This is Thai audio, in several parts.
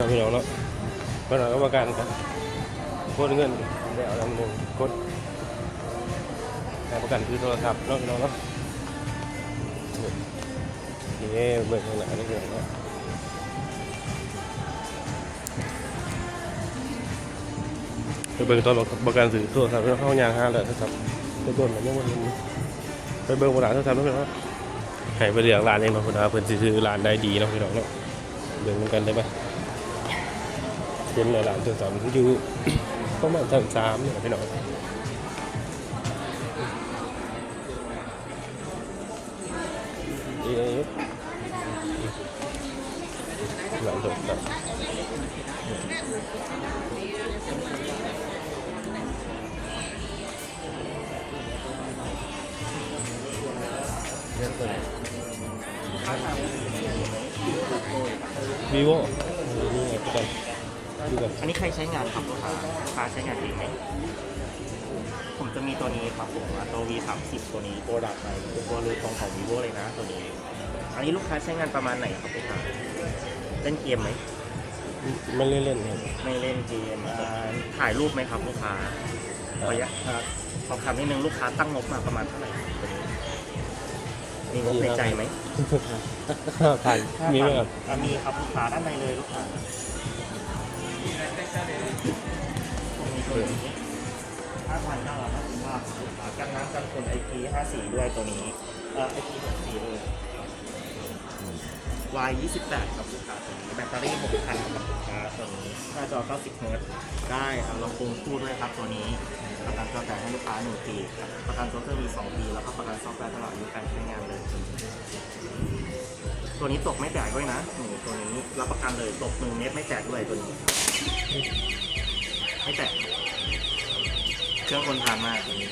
พี่น้องเนาะเมื่อไหร่ก็ประกันครับโคตรเงินเดี๋ยวลำหนึ่งกดแต่ประกันคือโทรศัพท์เนาะพี่น้องเนาะนี่เบิกข้างหน้านี่พี่น้องเนาะไปเบิ่งตอนประกันซื้อโทรศัพท์เข้ายางห้าเลยโทรศัพท์ไปโดนมันยังวันไปเบิ่งบนร้านโทรศัพท์เนาะพี่น้องเนาะให้ไปเลือกร้านเองเนาะคุณอาเพิ่อนซื้อร้านได้ดีเนาะพี่น้องเนาะเบิ่งกันได้ปะ เห็นหลายๆตัวสามอยู่ประมาณชั้นสามเนี่ยพี่น้องเอ๊ะหลังจบแล้ววีโว่นี่ไงประกัน ดูกันอันนี้ใครใช้งานครับลูกค้าลูกค้าใช้งานเองไหมผมจะมีตัวนี้ครับผมตัว V 3 0ตัวนี้โปรดักต์ใหม่เป็นตัวเลยตรงของ vivo เลยนะตัวนี้ อันนี้ลูกค้าใช้งานประมาณไหนครับลูกค้าเล่นเกมไหมไม่เล่นเล่นๆครับไม่เล่นเกมอ่าถ่ายรูปไหมครับลูกค้าขออนุญาตครับสอบถามนิดนึงลูกค้าตั้งงบมาประมาณเท่าไหร่ครับตัวนี้มีงบในใจไหมถ่ายมีไหมครับอะมีครับลูกค้าด้านในเลยลูกค้า มีตัวนี้ห้าพันเก้าร้อยห้าสิบาทกค้ากันน้ำกันคนไอพีห้าสี่ด้วยตัวนี้ เอ่อไอพีหกสี่เลย Y 28ครับลูกค้าตัวนี้แบตเตอรี่6,000ครับลูกค้าตัวนี้หน้าจอ90เฮิร์ตได้ครับลำโพงคู่ด้วยครับตัวนี้ ประกันตัวแต่ให้ลูกค้า1ปีครับประกันตัวเครื่องมี2ปี แล้วก็ประกันซอฟต์แวร์ตลอดอายุการใช้งานเลย ตัวนี้ตกไม่แตกด้วยนะหนูตัวนี้รับประกันเลยตกหนึ่งเมตรไม่แตกด้วยตัวนี้ ไม่แตก เครื่องคนทานมากตัวนี้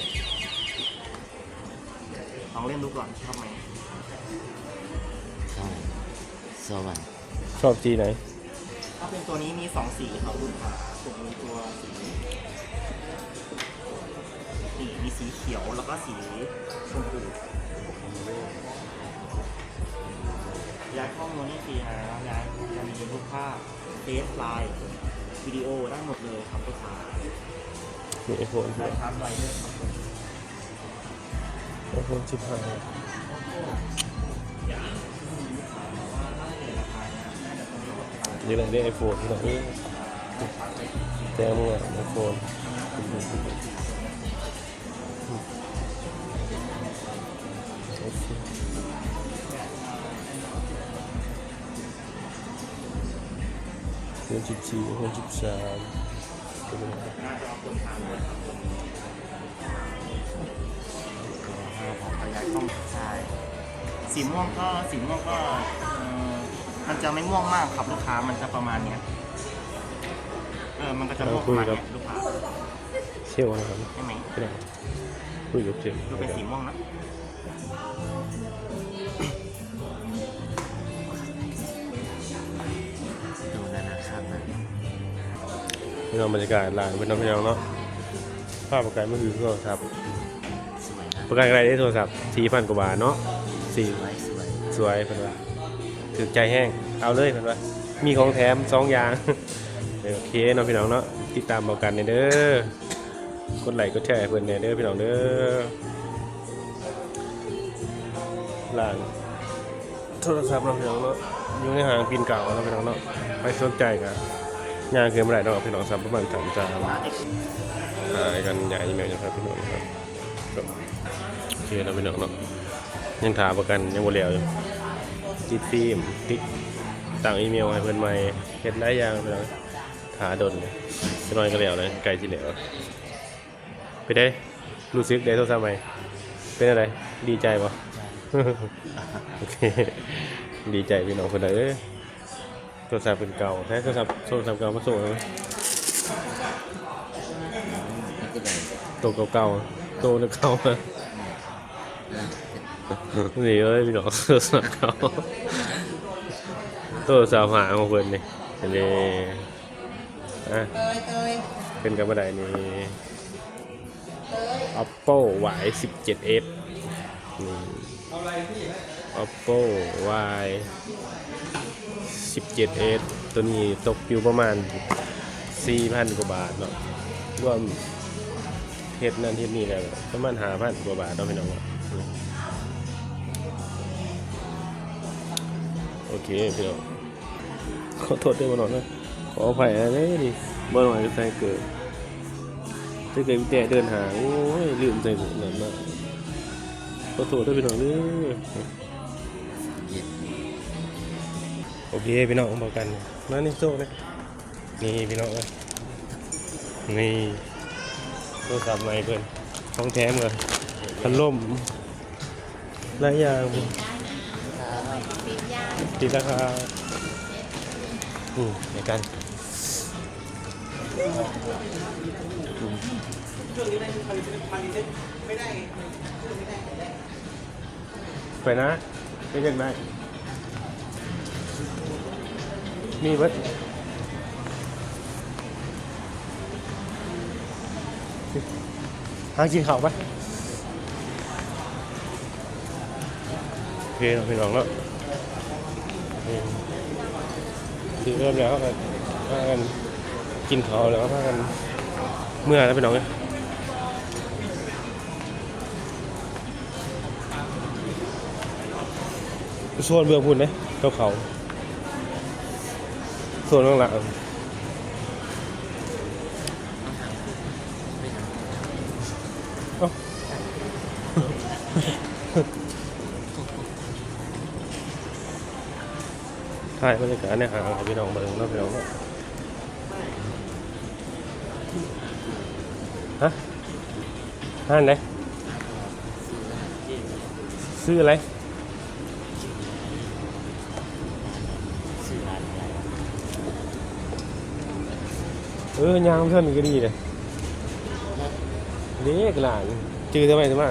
ลองเล่นดูก่อนชอบไหมใช่สวรรค์ชอบจีไหน ถ้าเป็นตัวนี้มีสองสีครับลูกค้าตัวนี้ตัวสีนี่มีสีเขียวแล้วก็สีชมพูย้ายข้อมูลนี่ฟรีนะย้ายจะมีรูปภาพเฟซไลน์วิดีโอได้หมดเลยครับลูกค้า มีไอโฟนด้วยไอโฟนสิบห้าเดี๋ยวเราได้ไอโฟนที่เราแจ้งมั่วไอโฟนไอโฟนสิบสี่ไอโฟนสิบสาม น่าจะเอาคนทานเลยครับขยายข้อมูลใช่สีม่วงก็สีม่วงก็เออมันจะไม่ม่วงมากครับลูกค้ามันจะประมาณเนี้ยเออมันก็จะม่วงประมาณเนี้ยลูกค้าเชี่ยวนะครับใช่ไหมไม่ได้คุยกับเชี่ยดูเป็นสีม่วงนะ พี่น้องบรรยากาศร้านเป็นน้องพี่น้องเนาะภาพประกันมือถือโทรศัพท์สวยนะประกันอะไรได้โทรศัพท์สี่พันกว่าบาทเนาะสี่สวยสวยสวยเพิ่นว่าถือใจแห้งเอาเลยเพิ่นว่ามีของแถมสองอย่างเดี๋ยวโอเคเนาะพี่น้องเนาะติดตามประกันเด้อกดไลค์กดแชร์เพิ่อนเด้อพี่น้องเด้อร้านโทรศัพท์เนาพี่น้องเนาะอยู่ในห้างปีนเก่าเนาพี่น้องเนาะไปสนใจกัน ย่างคือเมื่อไหร่เนาพี่น้องสัมประมาณสามจานร้านกหายกันใหญ่อีเมลนะครับพี่น้องครับโอเคแล้วพี่น้องเนาะยังถามประกันยังบ่แล้วอยู่ติดฟิล์มติดต่างอีเมลให้เพิ่อนใหม่เฮ็ดหลายอย่างพี่น้องถาดนเลยจะน้อยก็แล้วเลยไกลสิแล้วไปได้รู้สึกได้โทรศัพท์ใหมเป็นอะไร ดีใจปะโอเค ดีใจพี่น้องคนใดเอ้ โทรศัพท์เป็นเก่าแท้โทรศัพท์โทรศัพท์เก่ามาส่งเลยตัวเก่าๆตัวเก่าๆนี่เลยพี่น้องตัวสาวเก่าตัวสาวหาของเพิ่นนี่อันนี้อะเป็นกับบันไดนี่ Oppo Y 17s นี่ Oppo Y 17s ตัวนี้ตกอยู่ประมาณ 4,000 กว่าบาทเนาะรวมเฮ็ดนั่นเฮ็ดนี่แล้วประมาณ5,000กว่าบาทเนาะพี่น้องเนาะโอเคพี่น้องขอโทษด้วยมาหน่อยนะขออภัยนะเนี่ยดิบ่หน่อยใส่เกิดถ้าเกิดมีแต่เดินหาโอ้ยลืมใจหมดนั่นนะขอโทษด้วยพี่น้องเด้อ โอเคพี่น้องบอกกันมานี่โซ่เลยนี่พี่น้องเอ้ยนี่โทรศัพท์ใหม่เพื่อนของแถมเลยพัดลมหลายอย่างติดราคาอืมเดี๋ยวกันไปนะไปยังไง มีเบิดหากินข้าวปะโอเคเราไปลองแล้วคือเริ่มแล้วก็พากันกินข้าวแล้วก็พากันเมื่อแล้วไปลองเลยโซนเบื้อพุ่นเลยเขาเขา ส่วนข้างหลังถ่ายบรรยากาศในหางพี่น้องเบิ่งเนาะพี่น้องฮะห้านไหนซื้ออะไรานอะไร เออยามเท่านี้ก็ดีเลยเล็กหลานจื้อทำไมจะมา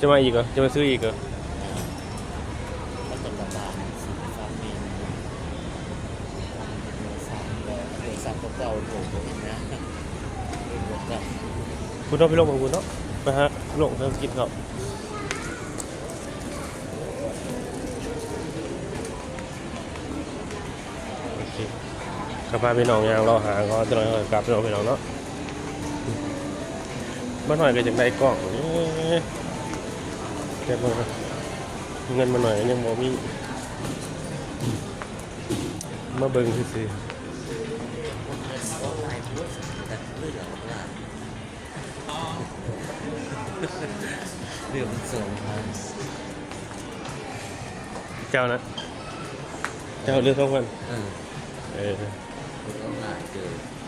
จะมาอีกเหรอจะมาซื้ออีกเหรอแล้วก็ประมาณสิบสามมตรสามแบบเด็กสามเก่าๆผมเห็นนะเป็นแบบแบบคุณต้องไปลงกับคุณเนาะไปฮะลงเพิ่มกินครับ ข้าพาพี่น้องยางเราหาก็จะน้อยกลับพี่น้องพี่น้องเนาะมาหน่อยก็จากได้กล้องเก็บมาเงินมาหน่อยยังบ่มีมาเบิ่งซื่อเรื่องสองพันเจ้านะ เจ้าเลือกสองพันเออ เออเ